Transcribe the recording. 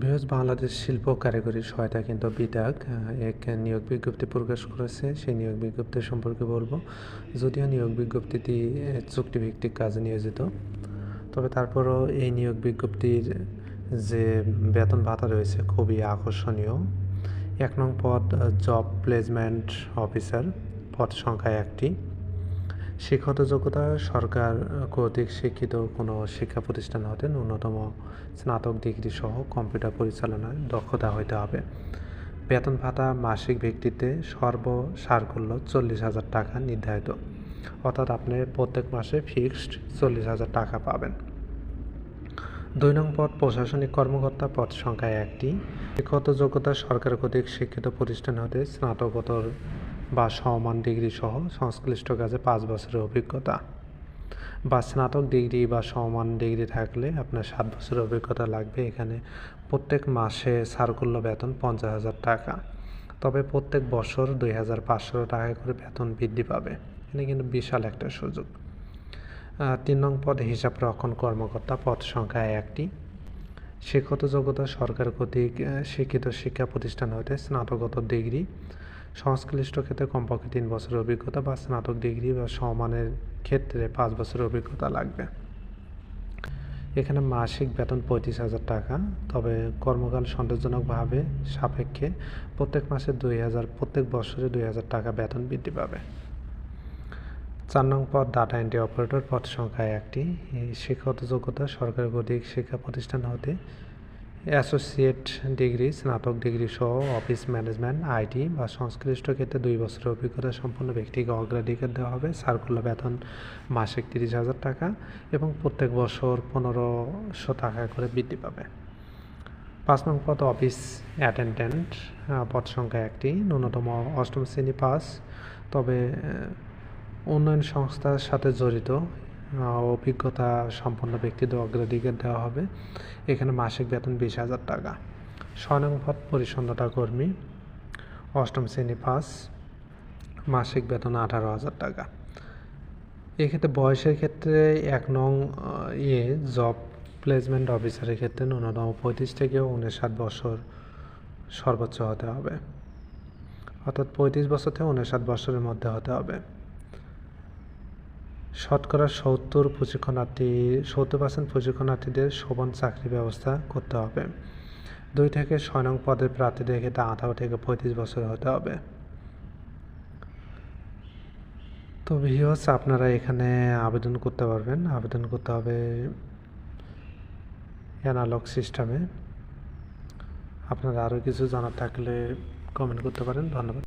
বৃহৎ বাংলাদেশ শিল্প কারিগরি সহায়তা কিন্তু বিটাক এক নিয়োগ বিজ্ঞপ্তি প্রকাশ করেছে। সেই নিয়োগ বিজ্ঞপ্তি সম্পর্কে বলব, যদিও নিয়োগ বিজ্ঞপ্তিটি চুক্তিভিত্তিক কাজে নিয়োজিত, তবে তারপরও এই নিয়োগ বিজ্ঞপ্তির যে বেতন ভাতা রয়েছে খুবই আকর্ষণীয়। এক নং পদ জব প্লেসমেন্ট অফিসার, পদ সংখ্যা একটি। শিক্ষত যোগ্যতা সরকার কর্তৃক শিক্ষিত কোনো শিক্ষা প্রতিষ্ঠান হতে ন্যূনতম স্নাতক ডিগ্রি সহ কম্পিউটার পরিচালনায় দক্ষতা হইতে হবে। বেতন ভাতা, মাসিক ভিত্তিতে সর্বসারকুল্য চল্লিশ হাজার টাকা নির্ধারিত। অর্থাৎ আপনি প্রত্যেক মাসে ফিক্সড চল্লিশ হাজার টাকা পাবেন। দুই নং পদ, প্রশাসনিক কর্মকর্তা পদ সংখ্যা একটি। শিক্ষত যোগ্যতা সরকার কর্তৃক শিক্ষিত প্রতিষ্ঠান হতে স্নাতকোত্তর বা সমান ডিগ্রি সহ সংশ্লিষ্ট কাজে পাঁচ বছরের অভিজ্ঞতা। বা স্নাতক ডিগ্রি বা সমান ডিগ্রি থাকলে আপনার সাত বছরের অভিজ্ঞতা লাগবে। এখানে প্রত্যেক মাসে সার্কুল্য বেতন পঞ্চাশ হাজার টাকা। তবে প্রত্যেক বছর দুই হাজার পাঁচশো টাকা করে বেতন বৃদ্ধি পাবে। এখানে কিন্তু বিশাল একটা সুযোগ। তিন নং পদ, হিসাব রক্ষণ কর্মকর্তা, পদ সংখ্যা একটি। শিক্ষত যোগ্যতা সরকার কর্তৃক শিক্ষিত শিক্ষা প্রতিষ্ঠান হতে স্নাতকোত্তর ডিগ্রি। সংশ্লিষ্ট ক্ষেত্রে কমপক্ষে তিন বছরের অভিজ্ঞতা বা স্নাতক ডিগ্রি বা সমানের ক্ষেত্রে পাঁচ বছরের অভিজ্ঞতা লাগবে। এখানে মাসিক বেতন পঁয়ত্রিশ হাজার টাকা, তবে কর্মকাল সন্তোষজনকভাবে সাপেক্ষে প্রত্যেক মাসে দুই হাজার, প্রত্যেক বছরে দুই হাজার টাকা বেতন বৃদ্ধি পাবে। চার নং পদ ডাটা এন্ট্রি অপারেটর পদ সংখ্যা একটি। শিক্ষাগত যোগ্যতা সরকারি কর্তৃক শিক্ষা প্রতিষ্ঠান হতে অ্যাসোসিয়েট ডিগ্রি, স্নাতক ডিগ্রি সহ অফিস ম্যানেজমেন্ট, আইটি বা সংশ্লিষ্ট ক্ষেত্রে দুই বছরের অভিজ্ঞতা সম্পন্ন ব্যক্তিকে অগ্রাধিকার দেওয়া হবে। সার্কুলার বেতন মাসিক তিরিশ হাজার টাকা এবং প্রত্যেক বছর পনেরোশো টাকা করে বৃদ্ধি পাবে। পাঁচ নং পদ, অফিস অ্যাটেন্ডেন্ট পদ সংখ্যা একটি, ন্যূনতম অষ্টম শ্রেণি পাস। তবে উন্নয়ন সংস্থার সাথে জড়িত অভিজ্ঞতা সম্পন্ন ব্যক্তিদের অগ্রাধিকার দেওয়া হবে। এখানে মাসিক বেতন বিশ হাজার টাকা। নং পরিচ্ছন্নতা কর্মী, অষ্টম শ্রেণি পাস, মাসিক বেতন আঠারো হাজার টাকা। এক্ষেত্রে বয়সের ক্ষেত্রে এক নং ইয়ে জব প্লেসমেন্ট অফিসারের ক্ষেত্রে ন্যূনতম পঁয়ত্রিশ থেকে উনষাট বছর সর্বোচ্চ হতে হবে। অর্থাৎ পঁয়ত্রিশ বছর থেকে উনষাট বছরের মধ্যে হতে হবে। শতকরা সত্তর প্রশিক্ষণার্থী, সত্তর পার্সেন্ট প্রশিক্ষণার্থীদের সমান চাকরি ব্যবস্থা করতে হবে। দুই থেকে ছয় নং পদের প্রার্থীদের ক্ষেত্রে আঠারো থেকে পঁয়ত্রিশ বছর হতে হবে। তো ভিওস আপনারা এখানে আবেদন করতে পারবেন। আবেদন করতে হবে অ্যানালগ সিস্টেমে আপনারা আরও কিছু জানার থাকলে কমেন্ট করতে পারেন। ধন্যবাদ।